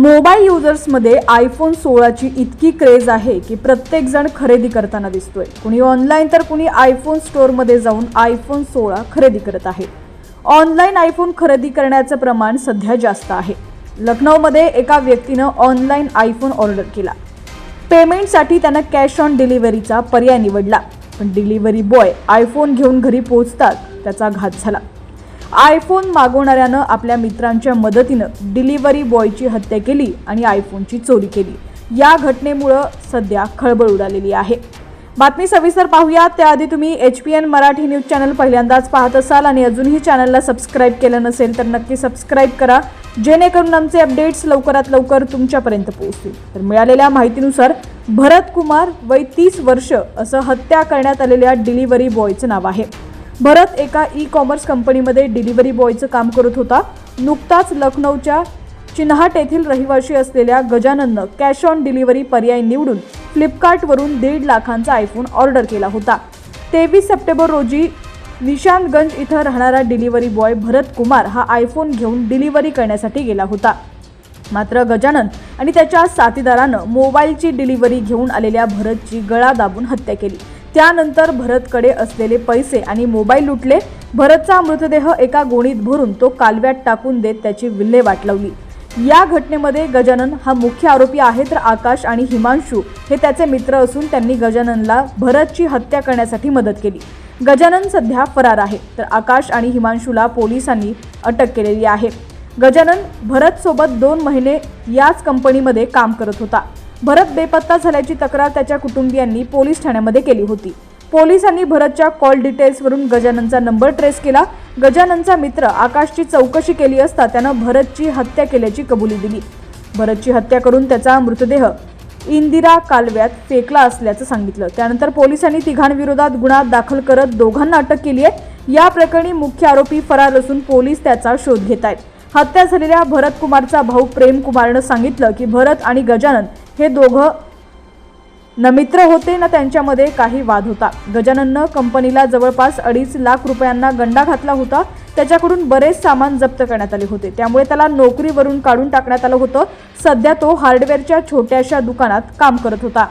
Mobile युजर्समध्ये iPhone सोळाची इतकी craze आहे की प्रत्येकजण खरेदी करताना दिसतोय. कुणी ऑनलाईन तर कुणी आयफोन स्टोअरमध्ये जाऊन आयफोन सोळा खरेदी करत आहे. ऑनलाईन आयफोन खरेदी करण्याचं प्रमाण सध्या जास्त आहे. लखनौमध्ये एका व्यक्तीनं ऑनलाईन आयफोन ऑर्डर केला. पेमेंटसाठी त्यानं कॅश ऑन डिलिव्हरीचा पर्याय निवडला. पण डिलिव्हरी बॉय आयफोन घेऊन घरी पोहोचताच त्याचा घात झाला. आयफोन मागवणाऱ्यानं आपल्या मित्रांच्या मदतीनं डिलिव्हरी बॉयची हत्या केली आणि आयफोनची चोरी केली. या घटनेमुळं सध्या खळबळ उडालेली आहे. बातमी सविस्तर पाहूया त्याआधी तुम्ही H P N Marathi news channel पहिल्यांदाच पाहत असाल आणि अजूनही चॅनलला सबस्क्राईब केलं नसेल तर नक्की सबस्क्राईब करा जेणेकरून आमचे अपडेट्स लवकरात लवकर तुमच्यापर्यंत पोहोचतील. तर मिळालेल्या माहितीनुसार भरत कुमार वय तीस वर्ष असं हत्या करण्यात आलेल्या डिलिव्हरी बॉयचं नाव आहे. भरत एका ई कॉमर्स कंपनीमध्ये डिलिव्हरी बॉयचं काम करत होता. नुकताच लखनौच्या चिन्हाट येथील रहिवाशी असलेल्या गजानननं कॅश ऑन डिलिव्हरी पर्याय निवडून फ्लिपकार्टवरून दीड लाखांचा आयफोन ऑर्डर केला होता. तेवीस सप्टेंबर रोजी निशांतगंज इथं राहणारा डिलिव्हरी बॉय भरत कुमार हा आयफोन घेऊन डिलिव्हरी करण्यासाठी गेला होता. मात्र गजानन आणि त्याच्या साथीदारानं मोबाईलची डिलिव्हरी घेऊन आलेल्या भरतची गळा दाबून हत्या केली. त्यानंतर भरतकडे असलेले पैसे आणि मोबाईल लुटले. भरतचा मृतदेह एका गोणीत भरून तो कालव्यात टाकून देत त्याची विल्हेवाट लावली या घटनेमध्ये गजानन हा मुख्य आरोपी आहे तर आकाश आणि हिमांशू हे त्याचे मित्र असून त्यांनी गजाननला भरतची हत्या करण्यासाठी मदत केली. गजानन सध्या फरार आहे तर आकाश आणि हिमांशूला पोलिसांनी अटक केलेली आहे. गजानन भरतसोबत दोन महिने याच कंपनीमध्ये काम करत होता. भरत बेपत्ता झाल्याची तक्रार त्याच्या कुटुंबियांनी पोलीस ठाण्यामध्ये केली होती. पोलिसांनी भरतच्या कॉल डिटेल्सवरून गजाननचा नंबर ट्रेस केला. गजाननचा मित्र आकाशची चौकशी केली असता त्यानं भरतची हत्या केल्याची कबुली दिली. भरतची हत्या करून त्याचा मृतदेह इंदिरा कालव्यात फेकला असल्याचं सांगितलं. त्यानंतर पोलिसांनी तिघांविरोधात गुन्हा दाखल करत दोघांना अटक केली आहे. या प्रकरणी मुख्य आरोपी फरार असून पोलीस त्याचा शोध घेत आहेत हत्या झालेल्या भरत कुमारचा भाऊ प्रेम कुमारनं सांगितलं की भरत आणि गजानन हे दोघं न मित्र होते ना त्यांच्यामध्ये काही वाद होता. गजानननं कंपनीला जवळपास अडीच लाख रुपयांना गंडा घातला होता. त्याच्याकडून बरेच सामान जप्त करण्यात आले होते. त्यामुळे त्याला नोकरीवरून काढून टाकण्यात आलं होतं. सध्या तो हार्डवेअरच्या छोट्याशा दुकानात काम करत होता.